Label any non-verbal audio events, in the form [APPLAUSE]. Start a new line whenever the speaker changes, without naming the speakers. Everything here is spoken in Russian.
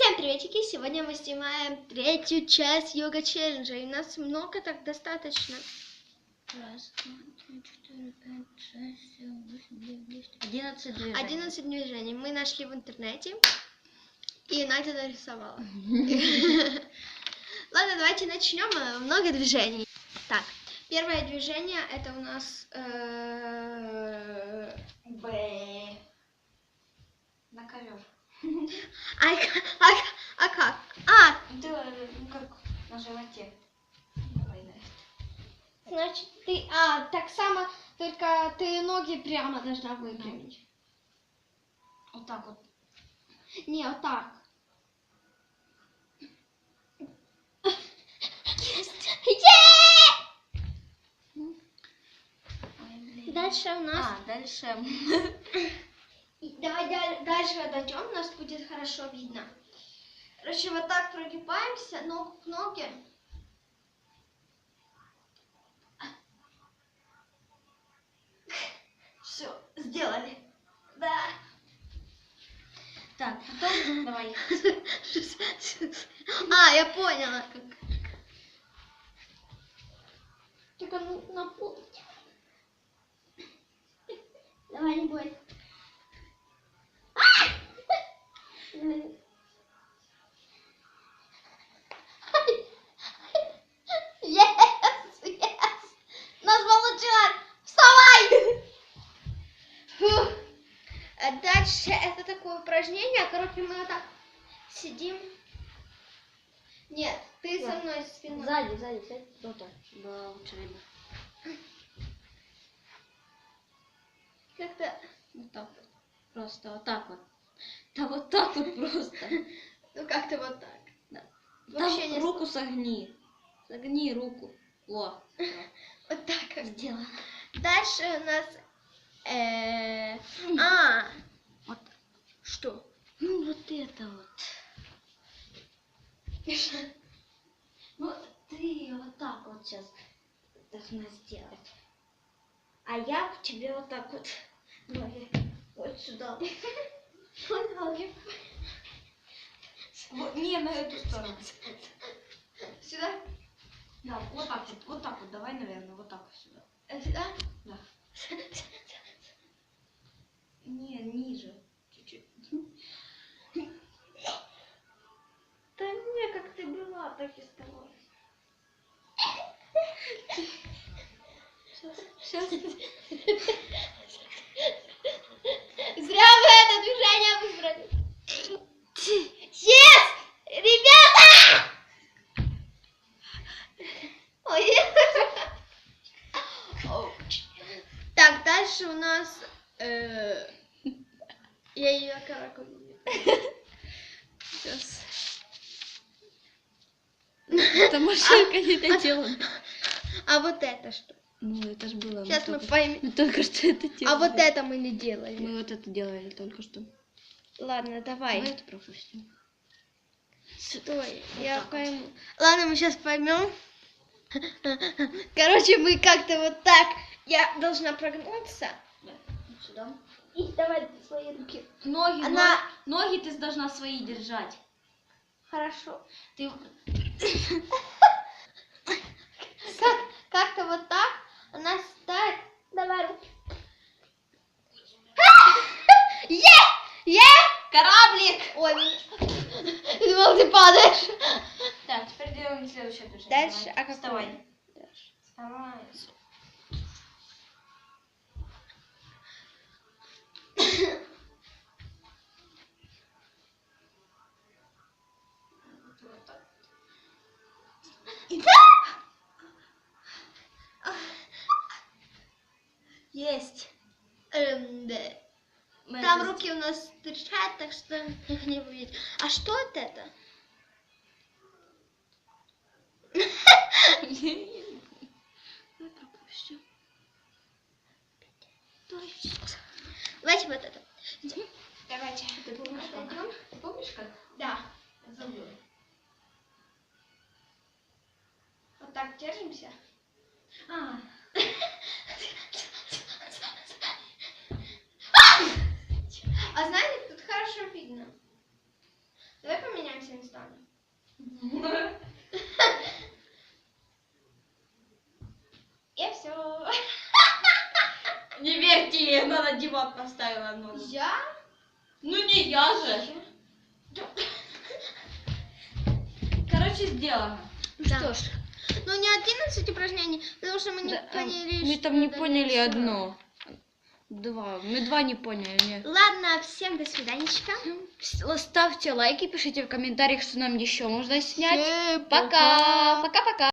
Всем приветики! Сегодня мы снимаем третью часть йога челленджа. И у нас много так достаточно.
Раз, два, три, четыре, пять, шесть, семь, восемь, девять, десять, одиннадцать движений.
11 движений мы нашли в интернете. И Надя нарисовала. [LAUGHS] Ладно, давайте начнем. Много движений. Так, первое движение это у нас э,
Б. На ковер.
А, а а как? А,
Да, ну как на животе. Давай, да.
значит ты, а так само, только ты ноги прямо должна выпрямить.
Вот так вот.
Не, вот так. Дальше у нас...
А, дальше. [LAUGHS]
Давай дальше отойдем, нас будет хорошо видно. Короче, вот так прогибаемся, ногу к ноге. Все, сделали. Да.
Так, потом давай. [LAUGHS]
А, я поняла. Только ну, на пол. Давай, не бойся. Дальше это такое упражнение. Короче, мы вот так сидим. Нет, ты со мной спиной.
Сзади, сзади, сядь. Вот так. Да, лучше видно.
Как-то,
Вот так вот. Просто вот так вот. Да вот так вот просто.
ну как-то вот так.
Да.
Вообще
Там
не
руку согни. Согни руку. Во.
Вот так. как.
Сделано.
Дальше у нас... э, А. что?
Ну вот это вот. Ну, ты вот так вот сейчас должна сделать. А я к тебе вот так вот ноги вот сюда.
Вот ноги.
Вот, не на эту сторону.
Сюда?
Да, вот так вот, вот так вот, давай, наверное, вот так вот сюда.
Э, Сюда?
Да. [LAUGHS]
ты была, так и оставалась.
Сейчас.
Зря вы это движение выбрали. Yes! Ребята! Ой. Так, дальше у нас... э, Я ее караку. [LAUGHS] Сейчас.
Это машинка не доделана.
А вот это что?
Ну, это ж было.
Сейчас мы поймем.
Только что это
А
делали.
вот это мы не делали.
Мы вот это делали только что.
Ладно, давай.
Мы это пропустим.
Стой, я пойму. Ладно, мы сейчас поймем. Короче, мы как-то вот так. Я должна прогнуться.
Да. Вот сюда.
И давай свои руки.
Ноги,
Она-
но- ноги ты должна свои держать.
Хорошо.
Ты
Как, как-то вот так. Она ставит. Давай руки. Е! Е!
кораблик.
Ой, я думал, ты падаешь.
Так, теперь делаем следующее движение.
Дальше, а какое?
Вставай. Вставай. Есть.
Эм, да.
Мы
Там
это
руки у нас торчат, так что [LAUGHS] их не увидеть. А что вот это? [LAUGHS]
пропустим.
Давайте вот это. Давайте.
Ты помнишь, как?
Отойдем.
Ты помнишь, как?
Да.
Я забыла.
Вот так держимся.
А,
А знаете, тут хорошо видно. Давай поменяем если не станет. И все.
Не верьте ей, она на диван поставила ногу.
Я?
Ну не я же. Короче, сделано.
Ну что ж. Ну не 11 упражнений, потому что мы не
Да,
поняли,
Мы
что
там не поняли одно. Два. Мы два не поняли. Нет.
Ладно, всем до свиданечка.
Ставьте лайки, пишите в комментариях, что нам еще можно снять.
Всем
Пока. Пока-пока.